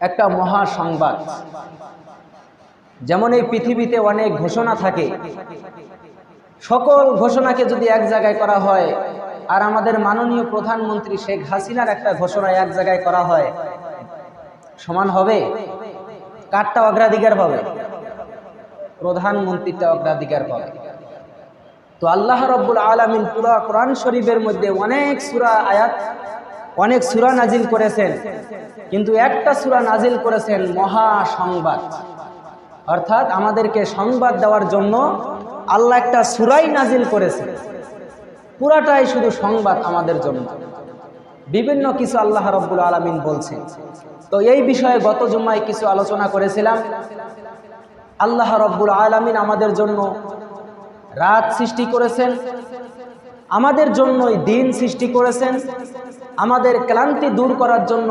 একটা মহা সংবাদ যেমন এই পৃথিবীতে অনেক ঘোষণা থাকে। সকল ঘোষণাকে যদি এক জায়গায় করা হয়, আর আমাদের মাননীয় প্রধানমন্ত্রী শেখ হাসিনার একটা ঘোষণা এক জায়গায় করা হয়, সমান হবে? কারটা অগ্রাধিকার পাবে? প্রধানমন্ত্রীটা অগ্রাধিকার পাবে। তো আল্লাহ রব্বুল আলমিন পুরা কোরআন শরীফের মধ্যে অনেক সুরা আয়াত, অনেক সুরা নাজিল করেছেন। কিন্তু একটা সুরা নাজিল করেছেন মহা সংবাদ অর্থাৎ আমাদেরকে সংবাদ দেওয়ার জন্য আল্লাহ একটা সুরাই নাজিল করেছে। পুরাটাই শুধু সংবাদ আমাদের জন্য। বিভিন্ন কিছু আল্লাহ রব্বুল আলমিন বলছেন তো এই বিষয়ে গত জুম্মায় কিছু আলোচনা করেছিলাম। আল্লাহ রব্বুল আলমিন আমাদের জন্য রাত সৃষ্টি করেছেন। আমাদের জন্যই দিন সৃষ্টি করেছেন। আমাদের ক্লান্তি দূর করার জন্য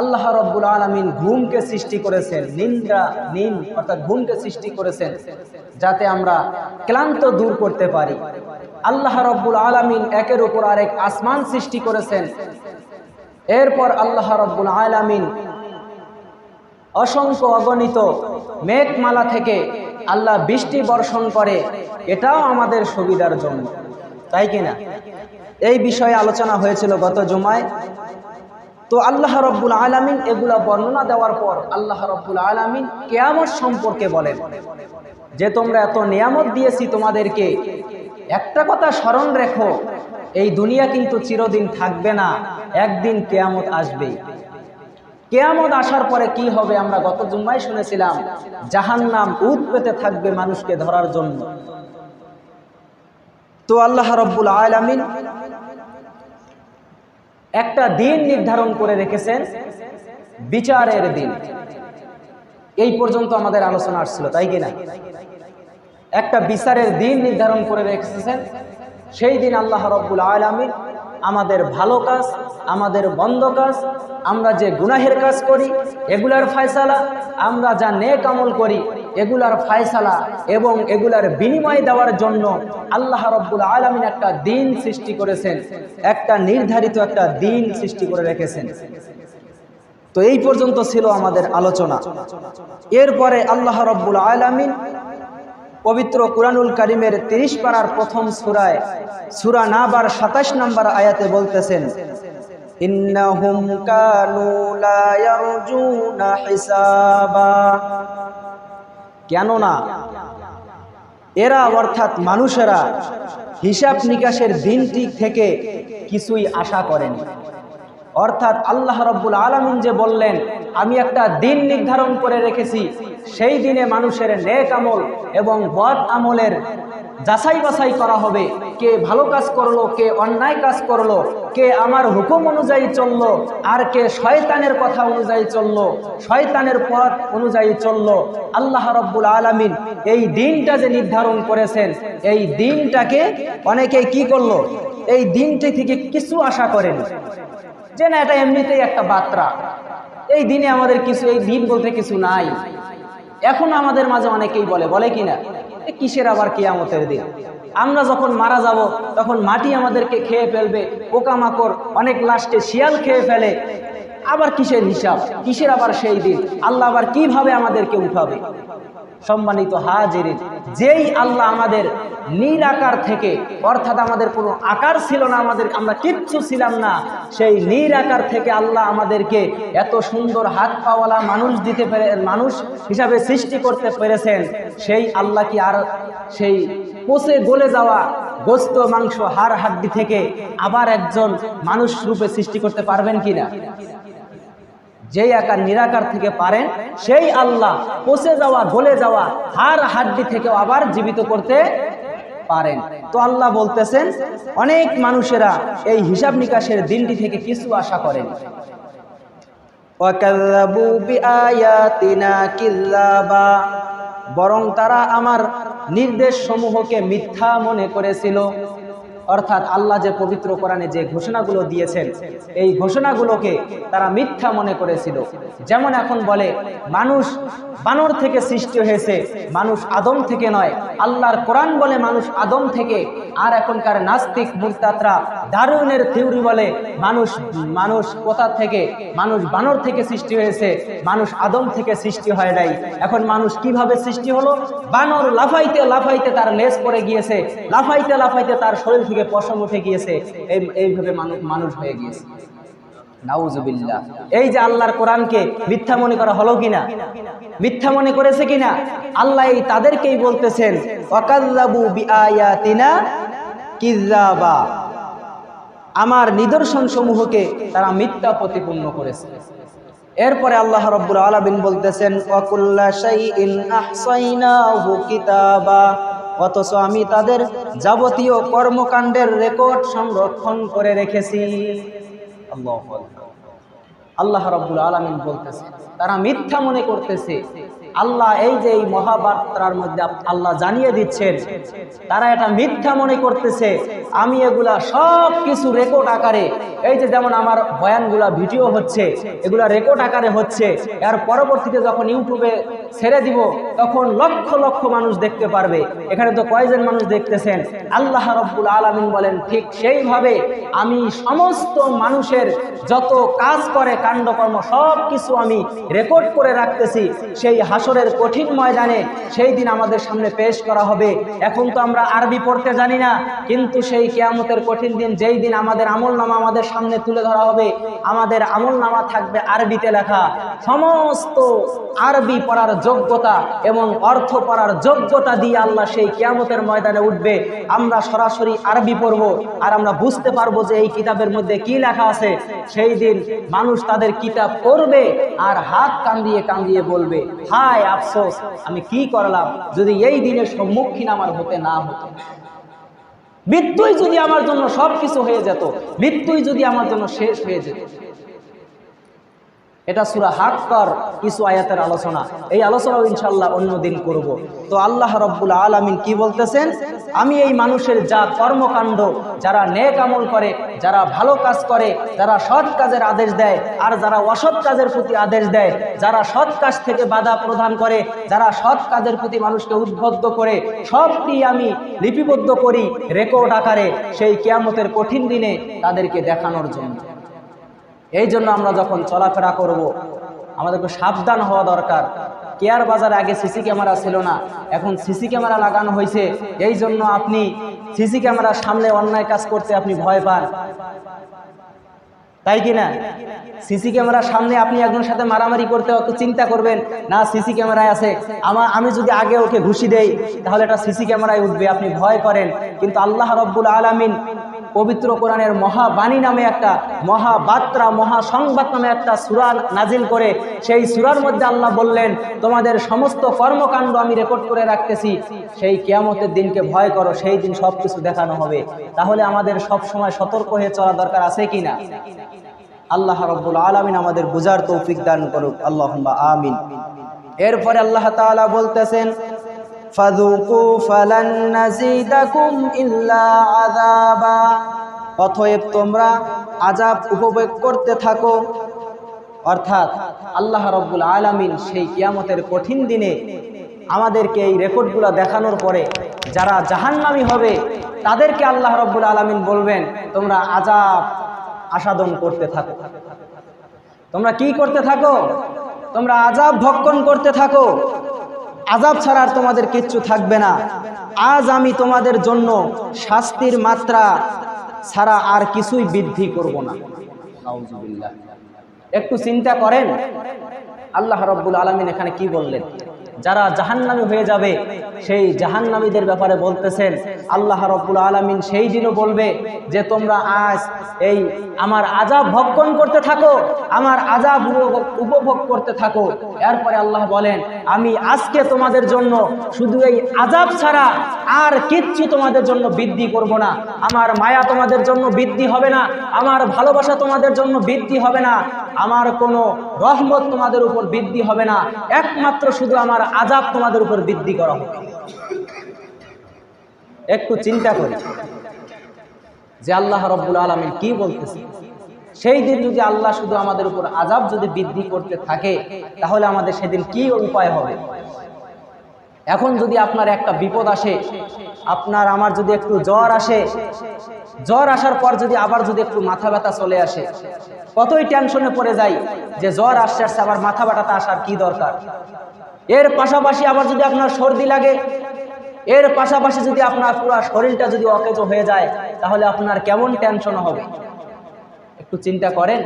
আল্লাহ রব্বুল আলমিন ঘুমকে সৃষ্টি করেছেন নিন্দা নিন অর্থাৎ ঘুমকে সৃষ্টি করেছেন, যাতে আমরা ক্লান্ত দূর করতে পারি। আল্লাহ রব্বুল আলমিন একের উপর আরেক আসমান সৃষ্টি করেছেন। এরপর আল্লাহ রব্বুল আলমিন অসংখ্য অগণিত মেঘমালা থেকে আল্লাহ বৃষ্টি বর্ষণ করে। এটাও আমাদের সুবিধার জন্য। তাই কিনা? এই বিষয়ে আলোচনা হয়েছিল গত জুমায়। তো আল্লাহ রব্বুল আলমিন এগুলা বর্ণনা দেওয়ার পর আল্লাহ রব্বুল আলমিন কেয়ামত সম্পর্কে বলেন। যে তোমরা এত নিয়ামত দিয়েছি তোমাদেরকে, একটা কথা স্মরণ রেখো, এই দুনিয়া কিন্তু চিরদিন থাকবে না, একদিন কেয়ামত আসবেই। কেয়ামত আসার পরে কি হবে আমরা গত জুম্মায় শুনেছিলাম জাহান নাম উদ পেতে থাকবে মানুষকে ধরার জন্য। তো আল্লাহ রব্বুল আলামিন একটা দিন নির্ধারণ করে রেখেছেন বিচারের দিন। এই পর্যন্ত আমাদের আলোচনা আসছিল, তাই কিনা একটা বিচারের দিন নির্ধারণ করে রেখেছেন, সেই দিন আল্লাহ রব্বুল আলামিন আমাদের ভালো কাজ, আমাদের বন্ধ কাজ, আমরা যে গুনাহের কাজ করি, এগুলার ফায়সালা, আমরা যা নেক আমল করি এগুলার ফায়সালা এবং এগুলার বিনিময় দেওয়ার জন্য আল্লাহ রব্বুল আলমিন একটা দিন সৃষ্টি করেছেন, একটা নির্ধারিত একটা দিন সৃষ্টি করে রেখেছেন। তো এই পর্যন্ত ছিল আমাদের আলোচনা। এরপরে আল্লাহ রব্বুল আলমিন পবিত্র কুরানুল করিমের তিরিশ পাড়ার প্রথম সুরায় সুরা নাবার সাতাশ নম্বর আয়াতে বলতেছেন, ইন্নাহুম কানু লা ইয়ারজুনা হিসাবা। কেননা এরা অর্থাৎ মানুষেরা হিসাব নিকাশের দিনটি থেকে কিছুই আশা করেনি। অর্থাৎ আল্লাহ রব্বুল আলমিন যে বললেন, আমি একটা দিন নির্ধারণ করে রেখেছি। সেই দিনে মানুষের নেক আমল এবং বদ আমলের যাচাই বাছাই করা হবে। কে ভালো কাজ করল, কে অন্যায় কাজ করল, কে আমার হুকুম অনুযায়ী চলল, আর কে শয়তানের কথা অনুযায়ী চলল, শয়তানের পথ অনুযায়ী চলল। আল্লাহ রব্বুল আলমিন এই দিনটা যে নির্ধারণ করেছেন, এই দিনটাকে অনেকে কি করল? এই দিনটি থেকে কিছু আশা করেন। যে না, এটা এমনিতেই একটা বার্তা। এই দিনে আমাদের কিছু, এই দিন বলতে কিছু নাই। এখন আমাদের মাঝে অনেকেই বলে বলে কি না? কিসের আবার কিয়ামতের দিন? আমরা যখন মারা যাব, তখন মাটি আমাদেরকে খেয়ে ফেলবে, পোকামাকড়, অনেক লাস্টে শিয়াল খেয়ে ফেলে। আবার কিসের হিসাব? কিসের আবার সেই দিন? আল্লাহ আবার কীভাবে আমাদেরকে উঠাবে? সম্মানিত হাজির। যেই আল্লাহ আমাদের নীল আকার থেকে, অর্থাৎ আমাদের কোনো আকার ছিল না, আমাদের আমরা কিচ্ছু ছিলাম না, সেই নীল আকার থেকে আল্লাহ আমাদেরকে এত সুন্দর হাত পাওয়ালা মানুষ দিতে পেরে, মানুষ হিসাবে সৃষ্টি করতে পেরেছেন, সেই আল্লাহ কি আর সেই পচে গলে যাওয়া গোস্ত, মাংস, হাড়, হাড্ডি থেকে আবার একজন মানুষ রূপে সৃষ্টি করতে পারবেন কিনা? যেই আকার নিরাকার থেকে পারেন, সেই আল্লাহ পচে যাওয়া, গলে যাওয়া হার হাড্ডি থেকেও আবার জীবিত করতে পারেন। তো আল্লাহ বলতেছেন, অনেক মানুষেরা এই হিসাব নিকাশের দিনটি থেকে কিছু আশা করেন। বরং তারা আমার নির্দেশ সমূহকে মিথ্যা মনে করেছিল। অর্থাৎ আল্লাহ যে পবিত্র কোরআনে যে ঘোষণাগুলো দিয়েছেন, এই ঘোষণাগুলোকে তারা মিথ্যা মনে করেছিল। যেমন এখন বলে, মানুষ বানর থেকে সৃষ্টি হয়েছে, মানুষ আদম থেকে নয়। আল্লাহর কোরআন বলে মানুষ আদম থেকে, আর এখনকার নাস্তিক মুরতাত্রা দারুনের থিওরি বলে মানুষ মানুষ কোথা থেকে, মানুষ বানর থেকে সৃষ্টি হয়েছে, মানুষ আদম থেকে সৃষ্টি হয় নাই। এখন মানুষ কীভাবে সৃষ্টি হলো? বানর লাফাইতে লাফাইতে তার লেজ পড়ে গিয়েছে, লাফাইতে লাফাইতে তার শরীর থেকে পশম উঠে গিয়েছে, এই এইভাবে মানুষ মানুষ হয়ে গিয়েছে। নাউজুবিল্লাহ। এই যে আল্লাহর কোরআনকে মিথ্যা মনে করা হলো কিনা? মিথ্যা মনে করেছে কিনা? আল্লাহ এই তাদেরকেই বলতেছেন ওয়াকাল্লাবু বিআয়াতিনা কিযাবা আমার নিদর্শন সমূহকে তারা মিথ্যা প্রতিপন্ন করেছে। এরপরে আল্লাহ রব্বুল আলামিন বলতেছেন ওয়াকুল্লা শাইইন আহসাইনাহু কিতাবা। অথচ আমি তাদের যাবতীয় কর্মকাণ্ডের রেকর্ড সংরক্ষণ করে রেখেছি। আল্লাহু রব্বুল আলামিন বলতেছে, তারা মিথ্যা মনে করতেছে। আল্লাহ এই যে এই মহাবার্তার মধ্যে আল্লাহ জানিয়ে দিচ্ছেন, তারা এটা মিথ্যা মনে করতেছে। আমি এগুলা সব কিছু রেকর্ড আকারে, এই যে যেমন আমার বয়ানগুলা ভিডিও হচ্ছে, এগুলা রেকর্ড আকারে হচ্ছে, এর পরবর্তীতে যখন ইউটিউবে ছেড়ে দিব, তখন লক্ষ লক্ষ মানুষ দেখতে পারবে। এখানে তো কয়জন মানুষ দেখতেছেন? আল্লাহ রব্বুল আলামিন বলেন, ঠিক সেইভাবে আমি সমস্ত মানুষের যত কাজ করে, কাণ্ডকর্ম সব কিছু আমি রেকর্ড করে রাখতেছি। সেই হাসরের কঠিন ময়দানে সেই দিন আমাদের সামনে পেশ করা হবে। এখন তো আমরা আরবি পড়তে জানি না, কিন্তু সেই কেয়ামতের কঠিন দিন, যেই দিন আমাদের আমল নামা আমাদের সামনে তুলে ধরা হবে, আমাদের আমল নামা থাকবে আরবিতে লেখা। সমস্ত আরবি পড়ার যোগ্যতা এবং অর্থ পড়ার যোগ্যতা দিয়ে আল্লাহ সেই কেয়ামতের ময়দানে উঠবে। আমরা সরাসরি আরবি পড়ব আর আমরা বুঝতে পারব যে এই কিতাবের মধ্যে কি লেখা আছে। সেই দিন মানুষ তাদের কিতাব পড়বে আর হাত কান্দিয়ে কান্দিয়ে বলবে, হায় আফসোস, আমি কি করলাম যদি এই দিনের সম্মুখীন আমার হতে না হতো? মৃত্যুই যদি আমার জন্য সব কিছু হয়ে যেত, মৃত্যুই যদি আমার জন্য শেষ হয়ে যেত। এটা সুরা হাক্কার কিছু আয়াতের আলোচনা। এই আলোচনাও ইনশাল্লাহ অন্যদিন করব। তো আল্লাহ রব্বুল আলামিন কি বলতেছেন? আমি এই মানুষের যা কর্মকাণ্ড, যারা নেক আমল করে, যারা ভালো কাজ করে, যারা সৎ কাজের আদেশ দেয়, আর যারা অসৎ কাজের প্রতি আদেশ দেয়, যারা সৎ কাজ থেকে বাধা প্রদান করে, যারা সৎ কাজের প্রতি মানুষকে উদ্বুদ্ধ করে, সবটি আমি লিপিবদ্ধ করি রেকর্ড আকারে সেই কেয়ামতের কঠিন দিনে তাদেরকে দেখানোর জন্য। এই জন্য আমরা যখন চলাফেরা করব, আমাদেরকে সাবধান হওয়া দরকার। কেয়ার বাজারে আগে সিসি ক্যামেরা ছিল না, এখন সিসি ক্যামেরা লাগানো হয়েছে। এই জন্য আপনি সিসি ক্যামেরার সামনে অন্যায় কাজ করতে আপনি ভয় পান। তাই কি না? সিসি ক্যামেরার সামনে আপনি একজনের সাথে মারামারি করতে অত চিন্তা করবেন, না, সিসি ক্যামেরায় আছে। আমার আমি যদি আগে ওকে ঘুষি দেই, তাহলে এটা সিসি ক্যামেরায় উঠবে। আপনি ভয় করেন। কিন্তু আল্লাহ রব্বুল আলামিন পবিত্র কোরআনের মহাবাণী নামে একটা মহাবাত্রা মহাসংবাদ নামে একটা সুরা নাজিল করে সেই সুরার মধ্যে আল্লাহ বললেন, তোমাদের সমস্ত কর্মকাণ্ড আমি রেকর্ড করে রাখতেছি। সেই কেয়ামতের দিনকে ভয় করো, সেই দিন সব কিছু দেখানো হবে। তাহলে আমাদের সব সময় সতর্ক হয়ে চলা দরকার আছে কি না আল্লাহ রব্বুল আলমিন আমাদের বুঝার তৌফিক দান করুক। আল্লাহ আমিন। এরপরে আল্লাহ তাআলা বলতেছেন ফাযুকু ফালান নাযিদাকুম ইল্লা আযাবা। অতএব তোমরা আযাব উপভোগ করতে থাকো। অর্থাৎ আল্লাহ রব্বুল আলামিন সেই কিয়ামতের কঠিন দিনে আমাদেরকে এই রেকর্ডগুলো দেখানোর পরে যারা জাহান্নামী হবে, তাদেরকে আল্লাহ রব্বুল আলামিন বলবেন, তোমরা আযাব আসাদন করতে থাকো। তোমরা কি করতে থাকো? তোমরা আজাব ভক্ষণ করতে থাকো। আজাব ছাড়া আর তোমাদের কিচ্ছু থাকবে না। আজ আমি তোমাদের জন্য শাস্তির মাত্রা ছাড়া আর কিছুই বৃদ্ধি করব না। একটু চিন্তা করেন, আল্লাহ রব্বুল আলমিন এখানে কি বললেন? যারা জাহান্নামী হয়ে যাবে সেই জাহান্নামীদের ব্যাপারে বলতেছেন, আল্লাহ রব্বুল আলমিন সেই দিনও বলবে যে তোমরা আজ এই আমার আজাব ভক্ষণ করতে থাকো, আমার আজাব উপভোগ- করতে থাকো। এরপরে আল্লাহ বলেন, আমি আজকে তোমাদের জন্য শুধু এই আজাব ছাড়া আর কিচ্ছু তোমাদের জন্য বৃদ্ধি করব না। আমার মায়া তোমাদের জন্য বৃদ্ধি হবে না, আমার ভালোবাসা তোমাদের জন্য বৃদ্ধি হবে না। আমার কোনো রহমত তোমাদের উপর বৃদ্ধি হবে না। একমাত্র শুধু আমার আজাব তোমাদের উপর বৃদ্ধি করা হবে একটু চিন্তা করি যে আল্লাহ রব্বুল আলমিন কি বলতেছে? সেই দিন যদি আল্লাহ শুধু আমাদের উপর আজাব যদি বৃদ্ধি করতে থাকে, তাহলে আমাদের সেদিন কি উপায় হবে? এখন যদি আপনার একটা বিপদ আসে, আপনার আমার যদি একটু জ্বর আসে, জ্বর আসার পর যদি আবার যদি একটু মাথা ব্যথা চলে আসে, কতই টেনশনে পড়ে যাই যে জ্বর আসছে আসছে, আবার মাথা ব্যথাটা আসার কি দরকার? এর পাশাপাশি আবার যদি আপনার সর্দি লাগে, এর পাশাপাশি যদি আপনার পুরো শরীরটা যদি অকেজ হয়ে যায়, তাহলে আপনার কেমন টেনশন হবে? একটু চিন্তা করেন।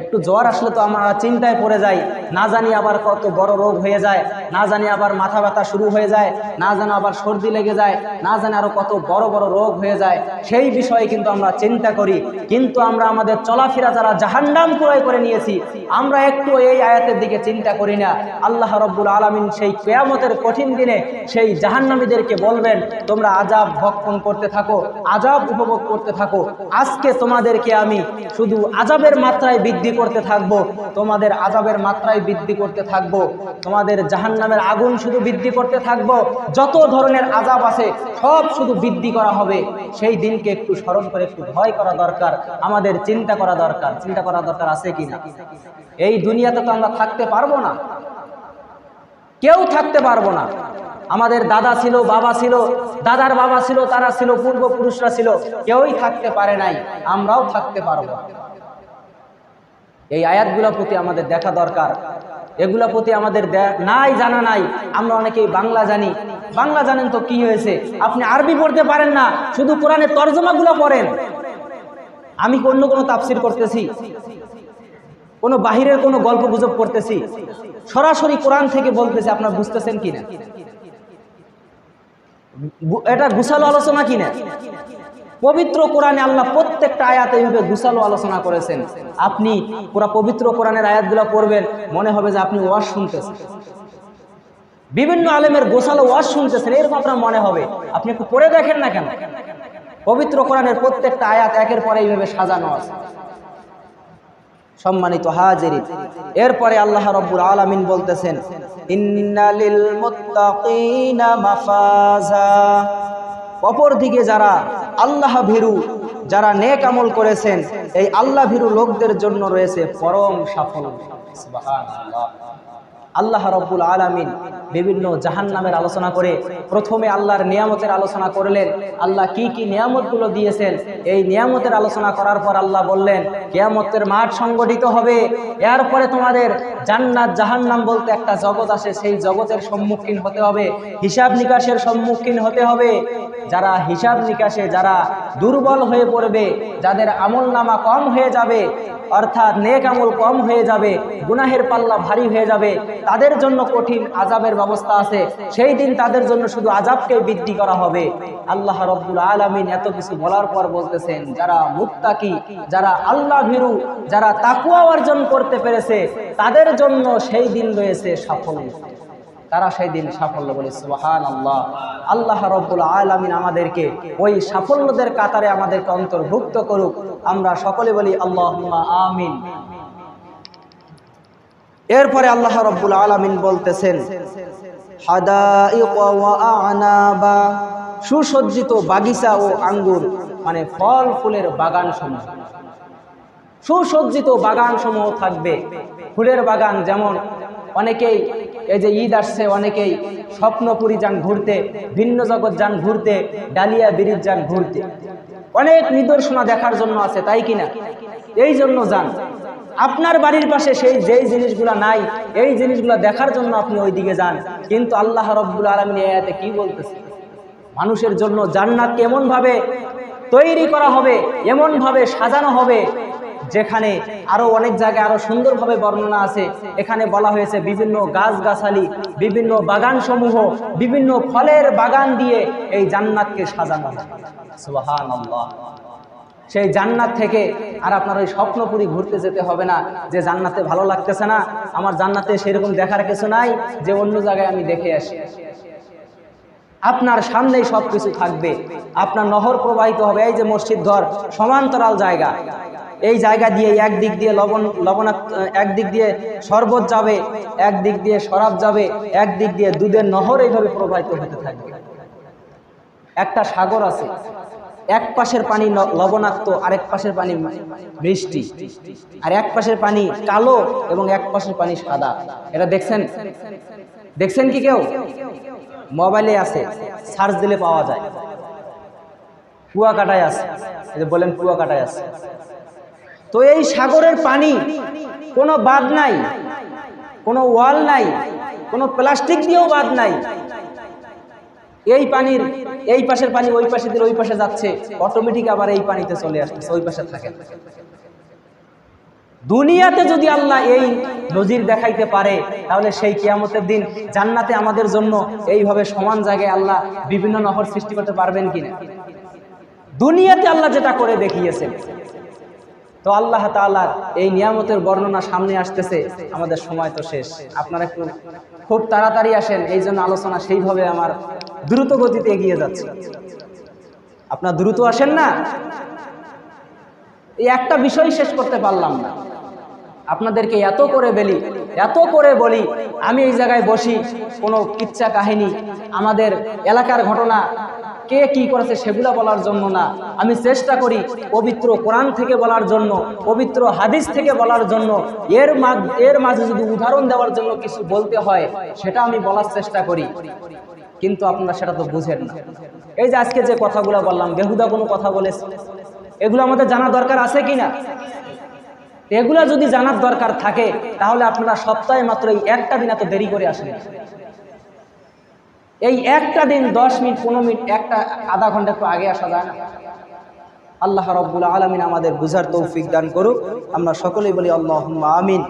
একটু জ্বর আসলে তো আমরা চিন্তায় পড়ে যাই। না জানি আবার কত বড় রোগ হয়ে যায়। না জানি আবার মাথা ব্যথা শুরু হয়ে যায়। না জানি আবার সর্দি লেগে যায়। না জানি আরও কত বড় বড় রোগ হয়ে যায়। সেই বিষয়ে কিন্তু আমরা চিন্তা করি। কিন্তু আমরা আমাদের চলাফেরা যারা জাহান্নাম ক্রয় করে নিয়েছি, আমরা একটু এই আয়াতের দিকে চিন্তা করি না। আল্লাহ রব্বুল আলমিন সেই কেয়ামতের কঠিন দিনে সেই জাহান্নামীদেরকে বলবেন, তোমরা আজাব ভক্ষণ করতে থাকো আজাব উপভোগ করতে থাকো। আজকে তোমাদেরকে আমি শুধু আজাবের মাত্রায় বৃদ্ধি করতে থাকব, তোমাদের আজাবের মাত্রায় বৃদ্ধি করতে থাকব, তোমাদের জাহান্নামের আগুন শুধু বৃদ্ধি করতে থাকব, যত ধরনের আজাব আছে সব শুধু বৃদ্ধি করা হবে। সেই দিনকে একটু স্মরণ করে, একটু ভয় করা দরকার, আমাদের চিন্তা করা দরকার। চিন্তা করা দরকার আছে কি না এই দুনিয়াতে তো আমরা থাকতে পারব না। কেউ থাকতে পারব না। আমাদের দাদা ছিল, বাবা ছিল, দাদার বাবা ছিল, তারা ছিল, পূর্বপুরুষরা ছিল, কেউই থাকতে পারে নাই। আমরাও থাকতে পারব এই আয়াতগুলোর প্রতি আমাদের দেখা দরকার। এগুলোর প্রতি আমাদের নাই, জানা নাই। আমরা অনেকেই বাংলা জানি। বাংলা জানেন তো কি হয়েছে? আপনি আরবি পড়তে পারেন না, শুধু কোরআনের তর্জমাগুলো পড়েন। আমি অন্য কোনো তাফসির করতেছি? কোনো বাহিরের কোনো গল্প গুজব করতেছি? সরাসরি কোরআন থেকে বলতেছি, আপনার বুঝতেছেন কিনা? এটা গুছালো আলোচনা কিনা? পবিত্র কোরআনে আল্লাহ প্রত্যেকটা আয়াত এইভাবে গুছালো আলোচনা করেছেন। আপনি পুরা পবিত্র কোরআনের আয়াতগুলো পড়বেন, মনে হবে যে আপনি ওয়াজ শুনতেছেন। বিভিন্ন আলেমের গোসালো ওয়াজ শুনতেছেন, এরকম আপনার মনে হবে। আপনি একটু পড়ে দেখেন না কেন? পবিত্র কোরআনের প্রত্যেকটা আয়াত একের পরে এইভাবে সাজানো আছে। সম্মানিত হাজির এরপরে আল্লাহ রব্বুল আলমিন বলতেছেন, ইন্নালিল মুত্তাকিনা মাফাজা। অপর দিকে যারা আল্লাহ ভীরু, যারা নেক আমল করেছেন, এই আল্লাহ ভীরু লোকদের জন্য রয়েছে পরম সাফল্য। আল্লাহ রব্বুল আলমিন বিভিন্ন জাহান নামের আলোচনা করে, প্রথমে আল্লাহর নিয়ামতের আলোচনা করলেন, আল্লাহ কি কি নিয়ামতগুলো দিয়েছেন, এই নিয়ামতের আলোচনা করার পর আল্লাহ বললেন, কেয়ামতের মাঠ সংগঠিত হবে, এরপরে তোমাদের জান্নাত জাহান্নাম বলতে একটা জগৎ আসে সেই জগতের সম্মুখীন হতে হবে, হিসাব নিকাশের সম্মুখীন হতে হবে যারা হিসাব নিকাশে যারা দুর্বল হয়ে পড়বে, যাদের আমল নামা কম হয়ে যাবে, অর্থাৎ নেক আমল কম হয়ে যাবে, গুনাহের পাল্লা ভারী হয়ে যাবে, তাদের জন্য কঠিন আজাবের ব্যবস্থা আছে। সেই দিন তাদের জন্য শুধু আজাবকে বৃদ্ধি করা হবে। আল্লাহ রব্দুল আলমিন এত কিছু বলার পর বলতেছেন, যারা মুক্তাকি যারা আল্লাহ ভীরু যারা তাকুয়া অর্জন করতে পেরেছে, তাদের জন্য সেই দিন রয়েছে সাফল্য তারা সেই দিন সাফল্য বলে সুহান আল্লাহ আল্লাহ রব্বুল আলমিন আমাদেরকে ওই সাফল্যদের কাতারে আমাদেরকে অন্তর্ভুক্ত করুক। আমরা সকলে বলি আল্লাহ আমিন। এরপরে আল্লাহ রব্বুল আলমিন বলতেছেন সুসজ্জিত বাগিচা ও আঙ্গুর মানে ফল ফুলের বাগান সমূহ সুসজ্জিত বাগান সমূহ থাকবে। ফুলের বাগান যেমন অনেকেই এই যে ঈদ আসছে, অনেকেই স্বপ্নপুরী যান ঘুরতে, ভিন্ন জগৎ যান ঘুরতে, ডালিয়া ব্রিজ যান ঘুরতে। অনেক নিদর্শনা দেখার জন্য আছে, তাই কিনা এই জন্য যান। আপনার বাড়ির পাশে সেই যেই জিনিসগুলা নাই, এই জিনিসগুলো দেখার জন্য আপনি ওই দিকে যান। কিন্তু আল্লাহ রব্বুল আলমিন এতে কি বলতেছে? মানুষের জন্য জান্নাত এমনভাবে তৈরি করা হবে, এমনভাবে সাজানো হবে যেখানে আরও অনেক জায়গায় আরও সুন্দরভাবে বর্ণনা আছে। এখানে বলা হয়েছে বিভিন্ন গাছগাছালি, বিভিন্ন বাগান সমূহ বিভিন্ন ফলের বাগান দিয়ে এই জান্নাতকে সাজানো সেই জান্নাত থেকে আর আপনার ওই স্বপ্নপুরি ঘুরতে যেতে হবে না, যে জান্নাতে ভালো লাগতেছে না, আমার জান্নাতে সেরকম দেখার কিছু নাই, যে অন্য জায়গায় আমি দেখে আসি। আপনার সামনেই সব কিছু থাকবে। আপনার নহর প্রবাহিত হবে, এই যে মসজিদ ঘর, সমান্তরাল জায়গা। এই জায়গা দিয়ে এক দিক দিয়ে লবণ লবণা এক দিক দিয়ে শরবত যাবে, এক দিক দিয়ে শরাব যাবে, এক দিক দিয়ে দুধের নহর এইভাবে প্রবাহিত হতে থাকবে। একটা সাগর আছে, এক পাশের পানি লবণাক্ত, আরেক পাশের পানি বৃষ্টি আর এক পাশের পানি কালো এবং এক পাশের পানি সাদা। এটা দেখছেন? দেখছেন কি কেউ? মোবাইলে আছে, সার্চ দিলে পাওয়া যায়। কুয়াকাটায় আছে বলেন কুয়াকাটায় আছে। তো এই সাগরের পানি কোনো বাদ নাই, কোনো ওয়াল নাই, কোনো প্লাস্টিক দিয়েও বাদ নাই। এই পানির, এই পাশের পানি ওই পাশে দিলে ওই পাশে যাচ্ছে অটোমেটিক আবার এই পানিতে চলে আসছে ওই পাশে থাকে। দুনিয়াতে যদি আল্লাহ এই নজির দেখাইতে পারে, তাহলে সেই কিয়ামতের দিন জান্নাতে আমাদের জন্য এইভাবে সমান জায়গায় আল্লাহ বিভিন্ন নহর সৃষ্টি করতে পারবেন কিনা? দুনিয়াতে আল্লাহ যেটা করে দেখিয়েছেন তো আল্লাহ তাআলার এই নিয়ামতের বর্ণনা সামনে আসতেছে, আমাদের সময় তো শেষ। আপনারা একটু খুব তাড়াতাড়ি আসেন, এই জন্য আলোচনা সেইভাবে আমার দ্রুত গতিতে এগিয়ে যাচ্ছে। আপনার দ্রুত আসেন না? এই একটা বিষয় শেষ করতে পারলাম না। আপনাদেরকে এত করে বলি, এত করে বলি, আমি এই জায়গায় বসি, কোনো কিচ্ছা কাহিনী, আমাদের এলাকার ঘটনা কে কি করেছে সেগুলো বলার জন্য না। আমি চেষ্টা করি পবিত্র কোরআন থেকে বলার জন্য, পবিত্র হাদিস থেকে বলার জন্য। এর এর মাঝে যদি উদাহরণ দেওয়ার জন্য কিছু বলতে হয়, সেটা আমি বলার চেষ্টা করি। কিন্তু আপনারা সেটা তো বুঝেন না। এই যে আজকে যে কথাগুলো বললাম, বেহুদা কোনো কথা বলেছে, এগুলো আমাদের জানা দরকার আছে কি না? এগুলা যদি জানার দরকার থাকে, তাহলে আপনারা সপ্তাহে মাত্র এই একটা দিন এত দেরি করে আসেন। এই একটা দিন, দশ মিনিট, পনেরো মিনিট, একটা, আধা ঘণ্টা একটু আগে আসা যায় না। আল্লাহ রব্বুল আলমিন আমাদের বুঝার তৌফিক দান করুক। আমরা সকলেই বলি আল্লাহ আমিন।